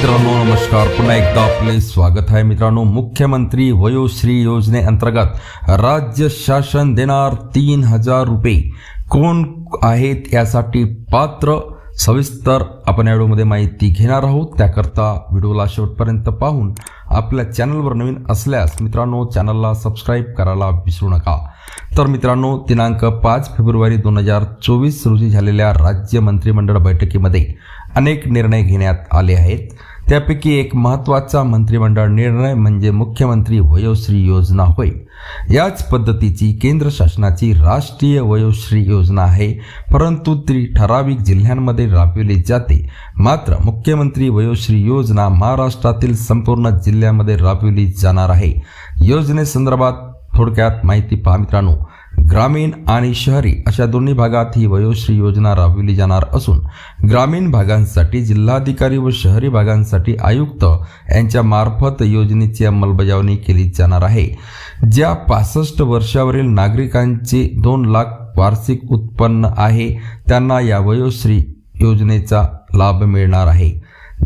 मित्रांनो नमस्कार. पुन्हा एकदा आपले स्वागत आहे मित्रांनो. मुख्यमंत्री वयोश्री योजनेअंतर्गत राज्य शासन देणार तीन हजार रुपये. कोण आहेत यासाठी पात्र? सविस्तर आपण या व्हिडिओमध्ये माहिती घेणार आहोत. त्याकरता व्हिडिओला शेवटपर्यंत पाहून आपल्या चॅनलवर नवीन असल्यास मित्रांनो चॅनलला सबस्क्राईब करायला विसरू नका. तर मित्रांनो दिनांक पाच फेब्रुवारी दोन हजार चोवीस रोजी झालेल्या राज्य मंत्रिमंडळ बैठकीमध्ये अनेक निर्णय घेण्यात आले आहेत. त्यापैकी एक महत्त्वाचा मंत्रिमंडळ निर्णय म्हणजे मुख्यमंत्री वयोश्री योजना होय. याच पद्धतीची केंद्र शासनाची राष्ट्रीय वयोश्री योजना आहे परंतु ती ठराविक जिल्ह्यांमध्ये राबविली जाते. मात्र मुख्यमंत्री वयोश्री योजना महाराष्ट्रातील संपूर्ण जिल्ह्यामध्ये राबविली जाणार आहे. योजनेसंदर्भात थोडक्यात माहिती पहा मित्रांनो. ग्रामीण आणि शहरी अशा दोन्ही भागात ही वयोश्री योजना राबविली जाणार असून ग्रामीण भागांसाठी जिल्हाधिकारी व शहरी भागांसाठी आयुक्त यांच्या मार्फत योजनेची अंमलबजावणी केली जाणार आहे. ज्या पासष्ट वर्षावरील नागरिकांचे दोन लाख वार्षिक उत्पन्न आहे त्यांना या वयोश्री योजनेचा लाभ मिळणार आहे.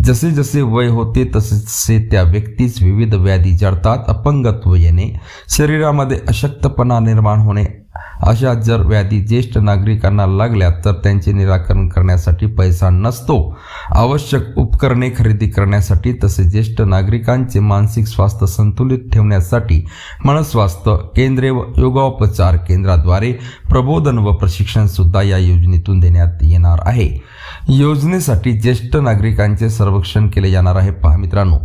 जसे जसे वय होते तसे त्या व्यक्तीस विविध व्याधी जडतात अपंगत्व येणे शरीरामध्ये अशक्तपणा निर्माण होणे अशा जर व्याधी ज्येष्ठ नागरिकांना लागल्या तर त्यांचे निराकरण करण्यासाठी पैसा नसतो. आवश्यक उपकरणे खरेदी करण्यासाठी तसे ज्येष्ठ नागरिकांचे मानसिक स्वास्थ्य संतुलित ठेवण्यासाठी मनस्वास्थ्य केंद्रे व योगोपचार केंद्राद्वारे प्रबोधन व प्रशिक्षण सुद्धा या योजनेतून देण्यात येणार आहे. योजनेसाठी ज्येष्ठ नागरिकांचे सर्वेक्षण केले जाणार आहे. पहा मित्रांनो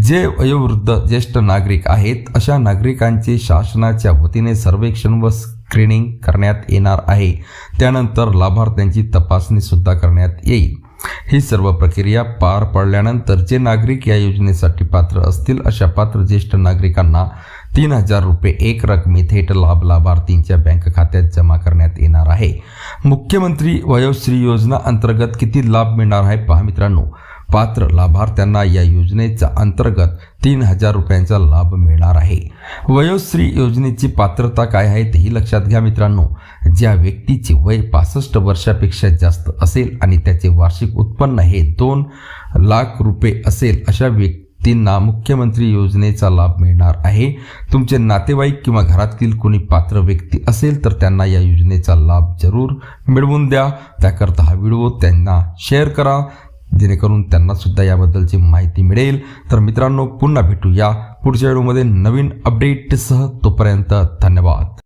जे वयोवृद्ध ज्येष्ठ नागरिक आहेत अशा नागरिकांचे शासनाच्या वतीने सर्वेक्षण व स्क्रीनिंग करण्यात येणार आहे. त्यानंतर लाभार्थ्यांची तपासणीसुद्धा करण्यात येईल. ही सर्व प्रक्रिया पार पडल्यानंतर जे नागरिक या योजनेसाठी पात्र असतील अशा पात्र ज्येष्ठ नागरिकांना तीन हजार रुपये एक रकमी थेट लाभ लाभार्थींच्या बँक खात्यात जमा करण्यात येणार आहे. मुख्यमंत्री वयोश्री योजना अंतर्गत किती लाभ मिळणार आहे पहा मित्रांनो. पात्र लाभार्थ्यांना या योजनेच्या अंतर्गत तीन हजार रुपयांचा लाभ मिळणार आहे. वयोश्री योजनेची पात्रता काय आहे तेही लक्षात घ्या मित्रांनो. ज्या व्यक्तीचे वय पासष्ट वर्षापेक्षा जास्त असेल आणि त्याचे वार्षिक उत्पन्न हे दोन लाख रुपये असेल अशा व्यक्तींना मुख्यमंत्री योजनेचा लाभ मिळणार आहे. तुमचे नातेवाईक किंवा घरातील कोणी पात्र व्यक्ती असेल तर त्यांना या योजनेचा लाभ जरूर मिळवून द्या. त्याकरता हा व्हिडिओ त्यांना शेअर करा. जेणेकरून त्यांना सुद्धा याबद्दलची माहिती मिळेल. तर मित्रांनो पुन्हा भेटूया पुढच्या व्हिडिओमध्ये. नवीन अपडेटसह तोपर्यंत धन्यवाद.